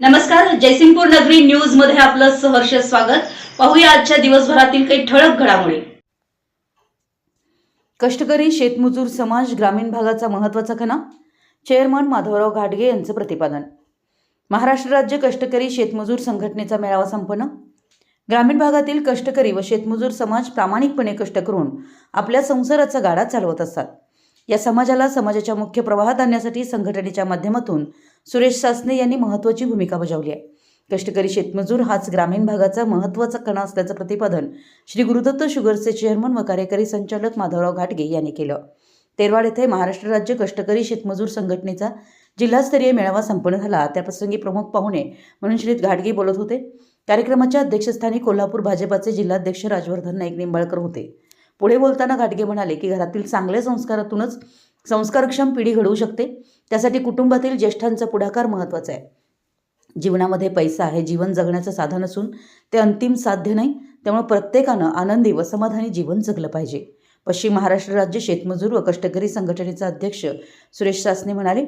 नमस्कार जयसिंगपूर नगरी न्यूजमध्ये आपलं सहर्ष स्वागत. पाहूया आजच्या दिवसभरातील काही ठळक घडामोडी. कष्टकरी शेतमजूर समाज ग्रामीण भागाचा महत्त्वाचा खना चेअरमन माधवराव घाटगे यांचं प्रतिपादन. महाराष्ट्र राज्य कष्टकरी शेतमजूर संघटनेचा मेळावा संपन्न. ग्रामीण भागातील कष्टकरी व शेतमजूर समाज प्रामाणिकपणे कष्ट करून आपल्या संसाराचा गाडा चालवत असतात. या समाजाला समाजाच्या मुख्य प्रवाहात आणण्यासाठी संघटनेच्या माध्यमातून सुरेश सासने यांनी महत्त्वाची भूमिका बजावली आहे. कष्टकरी शेतमजूर हाच ग्रामीण भागाचा महत्त्वाचा कणा असल्याचं प्रतिपादन श्री गुरुदत्त शुगर्सचे चेअरमन व कार्यकारी संचालक माधवराव घाटगे यांनी केलं. तेरवाड येथे महाराष्ट्र राज्य कष्टकरी शेतमजूर संघटनेचा जिल्हास्तरीय मेळावा संपन्न झाला. त्याप्रसंगी प्रमुख पाहुणे म्हणून श्री घाटगे बोलत होते. कार्यक्रमाच्या अध्यक्षस्थानी कोल्हापूर भाजपाचे जिल्हाध्यक्ष राजवर्धन नाईक निंबाळकर होते. पुढे बोलताना घाटगे म्हणाले की घरातील चांगल्या संस्कारातूनच संस्कारक्षम पिढी घडवू शकते. त्यासाठी कुटुंबातील ज्येष्ठांचा पुढाकार महत्त्वाचा आहे. जीवनामध्ये पैसा हे जीवन जगण्याचं साधन असून ते अंतिम साध्य नाही त्यामुळे प्रत्येकानं आनंदी व समाधानी जीवन जगलं पाहिजे. पश्चिम महाराष्ट्र राज्य शेतमजूर व कष्टकरी संघटनेचा अध्यक्ष सुरेश सासने म्हणाले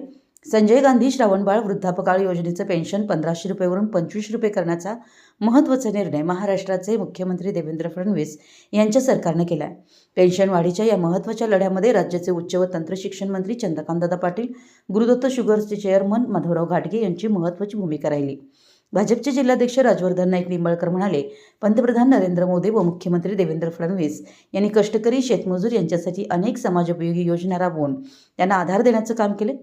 संजय गांधी श्रावणबाळ वृद्धापकाळ योजनेचं पेन्शन पंधराशे रुपयेवरून पंचवीस रुपये करण्याचा महत्त्वाचा निर्णय महाराष्ट्राचे मुख्यमंत्री देवेंद्र फडणवीस यांच्या सरकारनं केला आहे पेन्शन वाढीच्या या महत्त्वाच्या लढ्यामध्ये राज्याचे उच्च व तंत्रशिक्षण मंत्री चंद्रकांतदादा पाटील गुरुदत्त शुगर्सचे चेअरमन माधवराव घाटगे यांची महत्त्वाची भूमिका राहिली. भाजपचे जिल्हाध्यक्ष राजवर्धन नाईक निंबाळकर म्हणाले पंतप्रधान नरेंद्र मोदी व मुख्यमंत्री देवेंद्र फडणवीस यांनी कष्टकरी शेतमजूर यांच्यासाठी अनेक समाजोपयोगी योजना राबवून त्यांना आधार देण्याचं काम केले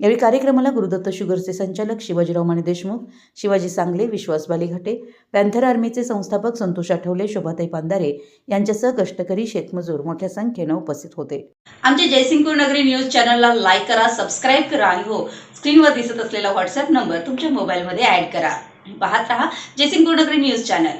यावेळी कार्यक्रमाला गुरुदत्त शुगरचे संचालक शिवाजीराव माने देशमुख शिवाजी सांगले विश्वास बालीघाटे पॅन्थर आर्मीचे संस्थापक संतोष आठवले शोभाताई पांदारे यांच्यासह कष्टकरी शेतमजूर मोठ्या संख्येनं उपस्थित होते. आमच्या जयसिंगपूर नगरी न्यूज चॅनलला लाईक करा सबस्क्राईब करा आणि हो स्क्रीनवर दिसत असलेला व्हॉट्सअप नंबर तुमच्या मोबाईलमध्ये ऍड करा. पाहत रहा जयसिंगपूर नगरी न्यूज चॅनल.